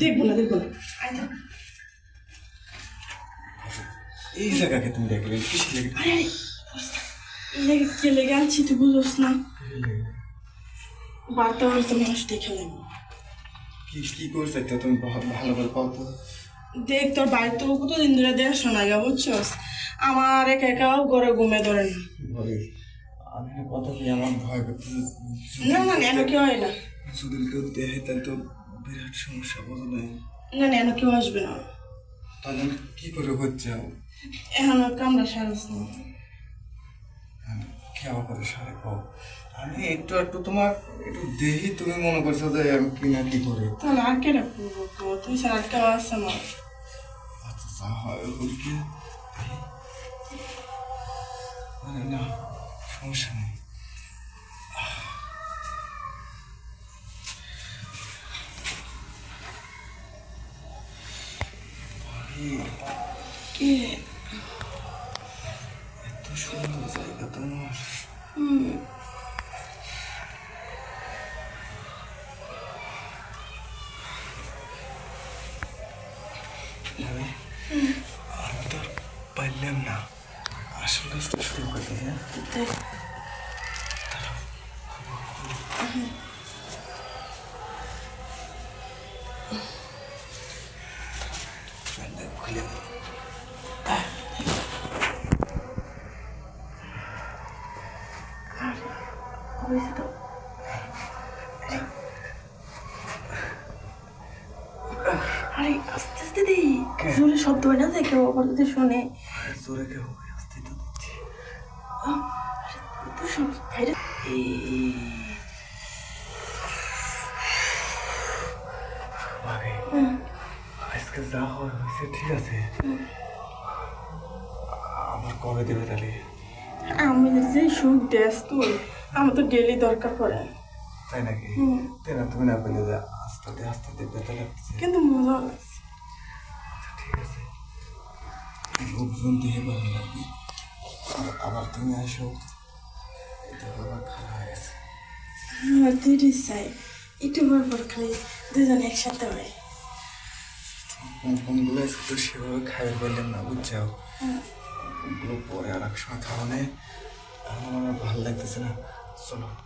দেখব না দেখব না। এই জায়গাকে তুমি দেখলে কিসে লেগে লেগে কে লেগে আনছি তুই বুঝোস না। বার্তা হয়তো মানুষ দেখে নেবে কি কি করছে একটা তুমি ভালো করে পাও তো। দেখ তোর বাড়ি তো কতদিন ধরে নাগা বুঝছস? আমার একা একাও ঘরে ঘুমে ধরে না। আমি না কথা কি আমার ভয় করতে না না এনে কেউ হয় না। যদি কেউ দেখে তাহলে তো বিরাট সমস্যা বোঝো না না না কেউ আসবে না। তাহলে কি করে হচ্ছে এখন কামড়া সারস না। কেমন করে সারে পাও আমি একটু একটু তোমার একটু দেখি তুমি মনে করছ যে আমি কি না কি করি। তাহলে আর কেটা করব তো? তুই স্যার আর কেউ আসছে না। আচ্ছা যা হয় ওর কি? মানে না সমস্যা নেই কে এত সুন্দর জায়গা তোমার। হুম। আমি তো পারলাম না। আসল কাজটা শুরু করতে হ্যাঁ দেখ দিই। আরে, আস্তে আস্তে দি জোরে শব্দ হয় না যে, কেউ আবার যদি শোনে জোরে কেউ যা হয় হয়েছে ঠিক আছে। আমার কবে দেবে তাহলে? আমি যে সুখ দেশ তুই আমার তো ডেলি দরকার পড়ে। তাই নাকি? তাই না? তুমি না যে আস্তে আস্তে আস্তে আস্তে ব্যথা লাগছে কিন্তু মজা লাগছে আচ্ছা ঠিক আছে। লোকজন দিয়ে ভালো লাগবে। আর আবার তুমি আসো। এটা আবার খারাপ হয়ে গেছে। আমার দুইটি চাই। একটু পর খালি দুজন একসাথে হয়। কোনগুলো তো সেভাবে খাই বললেন না বুঝছ ওগুলো পরে আর এক সময় খাওয়া নেই? আমার ভালো লাগতেছে না। চলো।